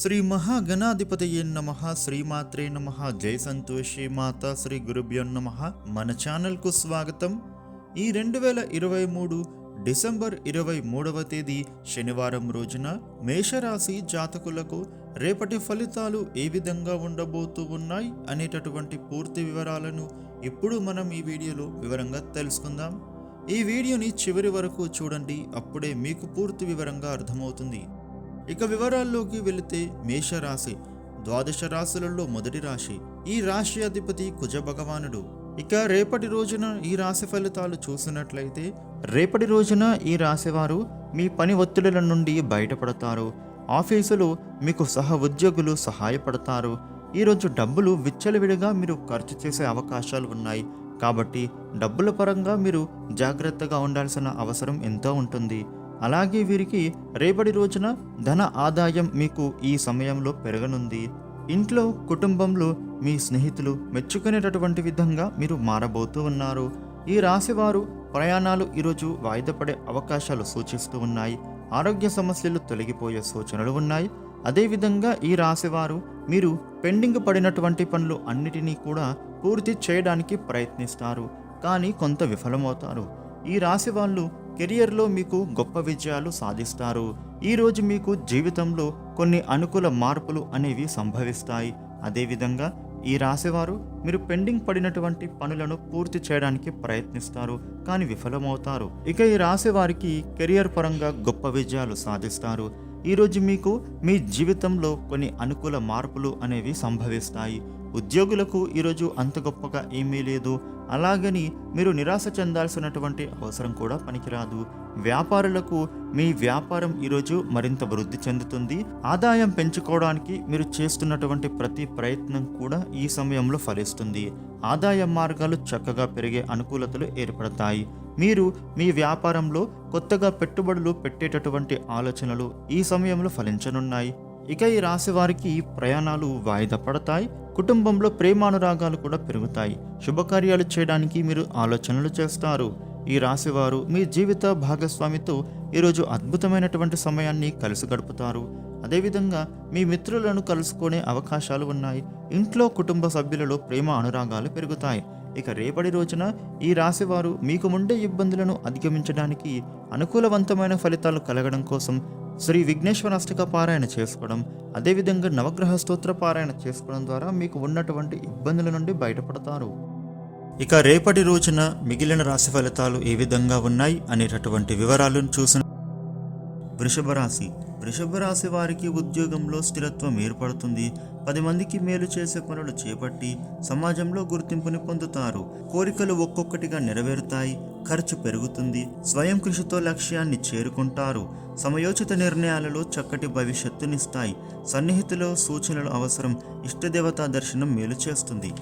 శ్రీ మహాగణాధిపతయే నమ శ్రీమాత్రే నమ జై సంతోషి మాత శ్రీ గురుభ్యో నమ. మన ఛానల్కు స్వాగతం. ఈ రెండు వేల ఇరవై మూడు డిసెంబర్ ఇరవై మూడవ తేదీ శనివారం రోజున మేషరాశి జాతకులకు రేపటి ఫలితాలు ఏ విధంగా ఉండబోతూ ఉన్నాయి అనేటటువంటి పూర్తి వివరాలను ఇప్పుడు మనం ఈ వీడియోలో వివరంగా తెలుసుకుందాం. ఈ వీడియోని చివరి వరకు చూడండి అప్పుడే మీకు పూర్తి వివరంగా అర్థమవుతుంది. ఇక వివరాల్లోకి వెళితే మేషరాశి. ద్వాదశ రాశులలో మొదటి రాశి. ఈ రాశి అధిపతి కుజ భగవానుడు. ఇక రేపటి రోజున ఈ రాశి ఫలితాలు చూసినట్లయితే రేపటి రోజున ఈ రాశివారు మీ పని ఒత్తిడుల నుండి బయటపడతారు. ఆఫీసులో మీకు సహ ఉద్యోగులు సహాయపడతారు. ఈరోజు డబ్బులు విచ్చలవిడిగా మీరు ఖర్చు చేసే అవకాశాలు ఉన్నాయి. కాబట్టి డబ్బుల పరంగా మీరు జాగ్రత్తగా ఉండాల్సిన అవసరం ఎంతో ఉంటుంది. అలాగే వీరికి రేపటి రోజున ధన ఆదాయం మీకు ఈ సమయంలో పెరగనుంది. ఇంట్లో కుటుంబంలో మీ స్నేహితులు మెచ్చుకునేటటువంటి విధంగా మీరు మారబోతూ ఉన్నారు. ఈ రాశివారు ప్రయాణాలు ఈరోజు వాయిదా పడే అవకాశాలు సూచిస్తూ ఉన్నాయి. ఆరోగ్య సమస్యలు తొలగిపోయే సూచనలు ఉన్నాయి. అదేవిధంగా ఈ రాశివారు మీరు పెండింగ్ పడినటువంటి పనులు అన్నిటినీ కూడా పూర్తి చేయడానికి ప్రయత్నిస్తారు. కానీ కొంత విఫలమవుతారు. ఈ రాశి వాళ్ళు కెరియర్లో మీకు గొప్ప విజయాలు సాధిస్తారు. ఈరోజు మీకు జీవితంలో కొన్ని అనుకూల మార్పులు అనేవి సంభవిస్తాయి. అదేవిధంగా ఈ రాశివారు మీరు పెండింగ్ పడినటువంటి పనులను పూర్తి చేయడానికి ప్రయత్నిస్తారు కానీ విఫలమవుతారు. ఇక ఈ రాశి వారికి కెరియర్ పరంగా గొప్ప విజయాలు సాధిస్తారు. ఈరోజు మీకు మీ జీవితంలో కొన్ని అనుకూల మార్పులు అనేవి సంభవిస్తాయి. ఉద్యోగులకు ఈరోజు అంత గొప్పగా ఏమీ లేదు. అలాగని మీరు నిరాశ చెందాల్సినటువంటి అవసరం కూడా పనికిరాదు. వ్యాపారులకు మీ వ్యాపారం ఈరోజు మరింత వృద్ధి చెందుతుంది. ఆదాయం పెంచుకోవడానికి మీరు చేస్తున్నటువంటి ప్రతి ప్రయత్నం కూడా ఈ సమయంలో ఫలిస్తుంది. ఆదాయ మార్గాలు చక్కగా పెరిగే అనుకూలతలు ఏర్పడతాయి. మీరు మీ వ్యాపారంలో కొత్తగా పెట్టుబడులు పెట్టేటటువంటి ఆలోచనలు ఈ సమయంలో ఫలించనున్నాయి. ఇక ఈ రాశి వారికి ప్రయాణాలు వాయిదా పడతాయి. కుటుంబంలో ప్రేమానురాగాలు కూడా పెరుగుతాయి. శుభకార్యాలు చేయడానికి మీరు ఆలోచనలు చేస్తారు. ఈ రాశివారు మీ జీవిత భాగస్వామితో ఈరోజు అద్భుతమైనటువంటి సమయాన్ని కలిసి గడుపుతారు. అదేవిధంగా మీ మిత్రులను కలుసుకునే అవకాశాలు ఉన్నాయి. ఇంట్లో కుటుంబ సభ్యులలో ప్రేమ అనురాగాలు పెరుగుతాయి. ఇక రేపటి రోజున ఈ రాశివారు మీకు ముండే ఇబ్బందులను అధిగమించడానికి అనుకూలవంతమైన ఫలితాలు కలగడం కోసం శ్రీ విఘ్నేశ్వర అష్టక పారాయణ చేసుకోవడం అదేవిధంగా నవగ్రహ స్తోత్ర పారాయణ చేసుకోవడం ద్వారా మీకు ఉన్నటువంటి ఇబ్బందుల నుండి బయటపడతారు. ఇక రేపటి రోజున మిగిలిన రాశి ఫలితాలు ఏ విధంగా ఉన్నాయి అనేటటువంటి వివరాలను చూసిన వృషభ రాశి. వృషభ రాశి వారికి ఉద్యోగంలో స్థిరత్వం ఏర్పడుతుంది. పది మందికి మేలు చేసే పనులు చేపట్టి సమాజంలో గుర్తింపుని పొందుతారు. కోరికలు ఒక్కొక్కటిగా నెరవేరుతాయి. ఖర్చు పెరుగుతుంది. స్వయం కృషితో లక్ష్యాన్ని చేరుకుంటారు. సమయోచిత నిర్ణయాలలో చక్కటి భవిష్యత్తునిస్తాయి. సన్నిహితులో సూచనలు అవసరం. ఇష్టదేవతా దర్శనం మేలు చేస్తుంది.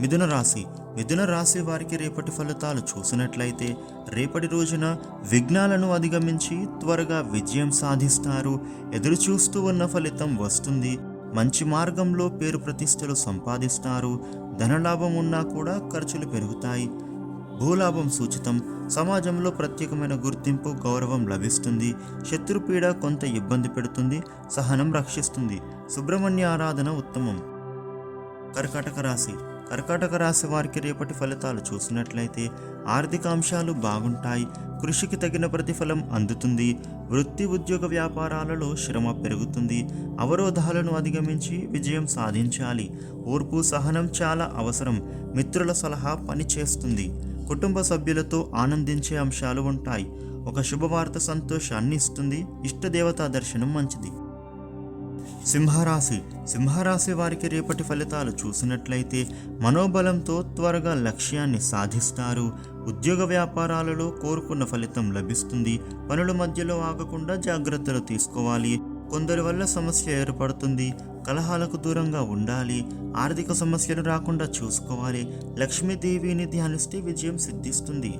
మిథున రాశి. మిథున రాశి వారికి రేపటి ఫలితాలు చూసినట్లయితే రేపటి రోజున విఘ్నాలను అధిగమించి త్వరగా విజయం సాధిస్తారు. ఎదురు చూస్తూ ఉన్న ఫలితం వస్తుంది. మంచి మార్గంలో పేరు ప్రతిష్టలు సంపాదిస్తారు. ధనలాభం ఉన్నా కూడా ఖర్చులు పెరుగుతాయి. భూలాభం సూచితం. సమాజంలో ప్రత్యేకమైన గుర్తింపు గౌరవం లభిస్తుంది. శత్రుపీడ కొంత ఇబ్బంది పెడుతుంది. సహనం రక్షిస్తుంది. సుబ్రహ్మణ్య ఆరాధన ఉత్తమం. కర్కాటక రాశి. కర్కాటక రాశి వారికి రేపటి ఫలితాలు చూసినట్లయితే ఆర్థిక అంశాలు బాగుంటాయి. కృషికి తగిన ప్రతిఫలం అందుతుంది. వృత్తి ఉద్యోగ వ్యాపారాలలో శ్రమ పెరుగుతుంది. అవరోధాలను అధిగమించి విజయం సాధించాలి. ఓర్పు సహనం చాలా అవసరం. మిత్రుల సలహా పనిచేస్తుంది. కుటుంబ సభ్యులతో ఆనందించే అంశాలు ఉంటాయి. ఒక శుభవార్త సంతోషాన్ని ఇస్తుంది. ఇష్టదేవతా దర్శనం మంచిది. సింహరాశి. సింహరాశి వారికి రేపటి ఫలితాలు చూసినట్లయితే మనోబలంతో త్వరగా లక్ష్యాన్ని సాధిస్తారు. ఉద్యోగ వ్యాపారాలలో కోరుకున్న ఫలితం లభిస్తుంది. పనుల మధ్యలో ఆగకుండా జాగ్రత్తలు తీసుకోవాలి. కొందరి వల్ల సమస్య ఏర్పడుతుంది. కలహాలకు దూరంగా ఉండాలి. ఆర్థిక సమస్యలు రాకుండా చూసుకోవాలి. లక్ష్మీదేవిని ధ్యానిస్తే విజయం సిద్ధిస్తుంది.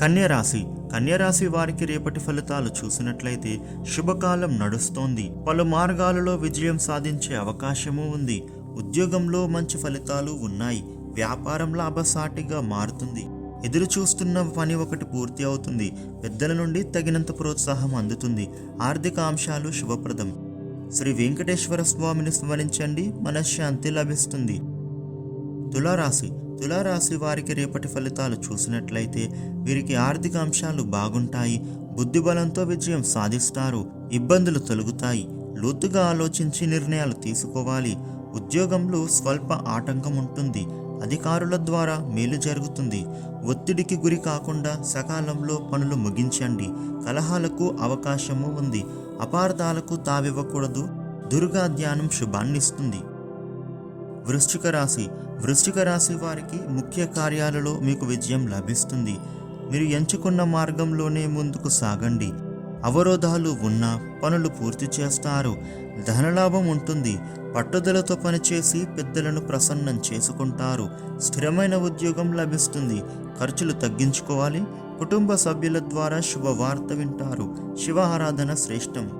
కన్యరాశి. కన్యరాశి వారికి రేపటి ఫలితాలు చూసినట్లయితే శుభకాలం నడుస్తోంది. పలు మార్గాలలో విజయం సాధించే అవకాశము ఉంది. ఉద్యోగంలో మంచి ఫలితాలు ఉన్నాయి. వ్యాపారం లాభసాటిగా మారుతుంది. ఎదురు చూస్తున్న పని ఒకటి పూర్తి అవుతుంది. పెద్దల నుండి తగినంత ప్రోత్సాహం అందుతుంది. ఆర్థిక అంశాలు శుభప్రదం. శ్రీ వెంకటేశ్వర స్వామిని స్మరించండి. మనశ్శాంతి లభిస్తుంది. తులారాశి. తులారాశి వారికి రేపటి ఫలితాలు చూసినట్లయితే వీరికి ఆర్థిక అంశాలు బాగుంటాయి. బుద్ధిబలంతో విజయం సాధిస్తారు. ఇబ్బందులు తొలగుతాయి. లోతుగా ఆలోచించి నిర్ణయాలు తీసుకోవాలి. ఉద్యోగంలో స్వల్ప ఆటంకం ఉంటుంది. అధికారుల ద్వారా మేలు జరుగుతుంది. ఒత్తిడికి గురి కాకుండా సకాలంలో పనులు ముగించండి. కలహాలకు అవకాశము ఉంది. అపార్థాలకు తావివ్వకూడదు. దుర్గా ధ్యానం శుభాన్నిస్తుంది. వృశ్చిక రాశి. వృశ్చిక రాశి వారికి ముఖ్య కార్యాలలో మీకు విజయం లభిస్తుంది. మీరు ఎంచుకున్న మార్గంలోనే ముందుకు సాగండి. అవరోధాలు ఉన్నా పనులు పూర్తి చేస్తారు. ధనలాభం ఉంటుంది. పట్టుదలతో పనిచేసి పెద్దలను ప్రసన్నం చేసుకుంటారు. స్థిరమైన ఉద్యోగం లభిస్తుంది. ఖర్చులు తగ్గించుకోవాలి. కుటుంబ సభ్యుల ద్వారా శుభవార్త వింటారు. శివ ఆరాధన శ్రేష్టం.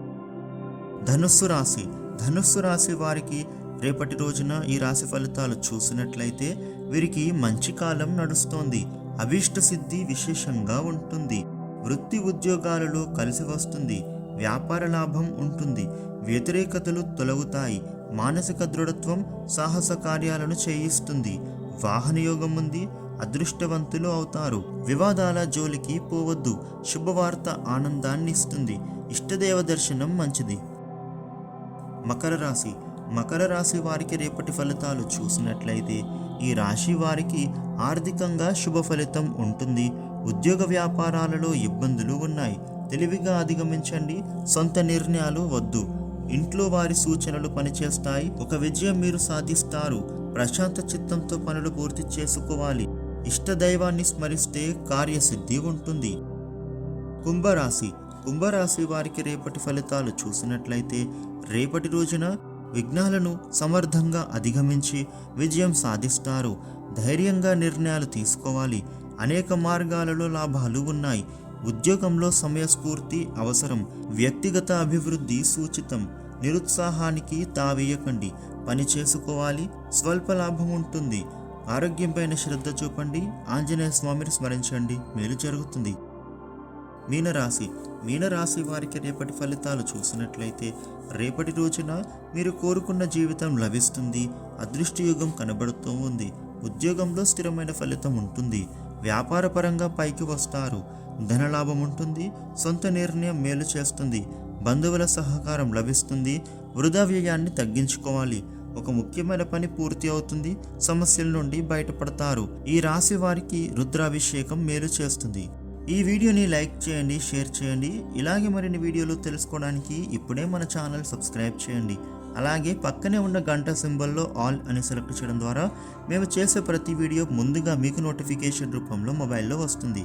ధనుస్సు రాశి. ధనుస్సు రాశి వారికి రేపటి రోజున ఈ రాశి ఫలితాలు చూసినట్లయితే వీరికి మంచి కాలం నడుస్తోంది. అభీష్ట సిద్ధి విశేషంగా ఉంటుంది. వృత్తి ఉద్యోగాలలో కలిసి వస్తుంది. వ్యాపార లాభం ఉంటుంది. వ్యతిరేకతలు తొలగుతాయి. మానసిక దృఢత్వం సాహస కార్యాలను చేయిస్తుంది. వాహన యోగం ఉంది. అదృష్టవంతులు అవుతారు. వివాదాల జోలికి పోవద్దు. శుభవార్త ఆనందాన్ని ఇస్తుంది. ఇష్టదేవ దర్శనం మంచిది. మకర రాశి. మకర రాశి వారికి రేపటి ఫలితాలు చూసినట్లయితే ఈ రాశి వారికి ఆర్థికంగా శుభ ఫలితం ఉంటుంది. ఉద్యోగ వ్యాపారాలలో ఇబ్బందులు ఉన్నాయి. తెలివిగా అధిగమించండి. సొంత నిర్ణయాలు వద్దు. ఇంట్లో వారి సూచనలు పనిచేస్తాయి. ఒక విజయం మీరు సాధిస్తారు. ప్రశాంత చిత్తంతో పనులు పూర్తి చేసుకోవాలి. ఇష్ట దైవాన్ని స్మరిస్తే కార్యసిద్ధి ఉంటుంది. కుంభరాశి. కుంభరాశి వారికి రేపటి ఫలితాలు చూసినట్లయితే రేపటి రోజున విఘ్నాలను సమర్థంగా అధిగమించి విజయం సాధిస్తారు. ధైర్యంగా నిర్ణయాలు తీసుకోవాలి. అనేక మార్గాలలో లాభాలు ఉన్నాయి. ఉద్యోగంలో సమయస్ఫూర్తి అవసరం వ్యక్తిగత అభివృద్ధి సూచితం. నిరుత్సాహానికి తావేయకండి. పని చేసుకోవాలి స్వల్ప లాభం ఉంటుంది. ఆరోగ్యంపైన శ్రద్ధ చూపండి. ఆంజనేయ స్వామిని స్మరించండి. మేలు జరుగుతుంది. మీనరాశి. మీనరాశి వారికి రేపటి ఫలితాలు చూసినట్లయితే రేపటి రోజున మీరు కోరుకున్న జీవితం లభిస్తుంది. అదృష్టయుగం కనబడుతూ ఉంది. ఉద్యోగంలో స్థిరమైన ఫలితం ఉంటుంది. వ్యాపారపరంగా పైకి వస్తారు. ధనలాభం ఉంటుంది సొంత నిర్ణయం మేలు చేస్తుంది బంధువుల సహకారం లభిస్తుంది వృధా వ్యయాన్ని తగ్గించుకోవాలి. ఒక ముఖ్యమైన పని పూర్తి అవుతుంది సమస్యల నుండి బయటపడతారు. ఈ రాశి వారికి రుద్రాభిషేకం మేలు చేస్తుంది. ఈ వీడియోని లైక్ చేయండి షేర్ చేయండి. ఇలాగే మరిన్ని వీడియోలు తెలుసుకోవడానికి ఇప్పుడే మన ఛానల్ సబ్స్క్రైబ్ చేయండి. అలాగే పక్కనే ఉన్న గంట సింబల్లో ఆల్ అని సెలెక్ట్ చేయడం ద్వారా మేము చేసే ప్రతి వీడియో ముందుగా మీకు నోటిఫికేషన్ రూపంలో మొబైల్లో వస్తుంది.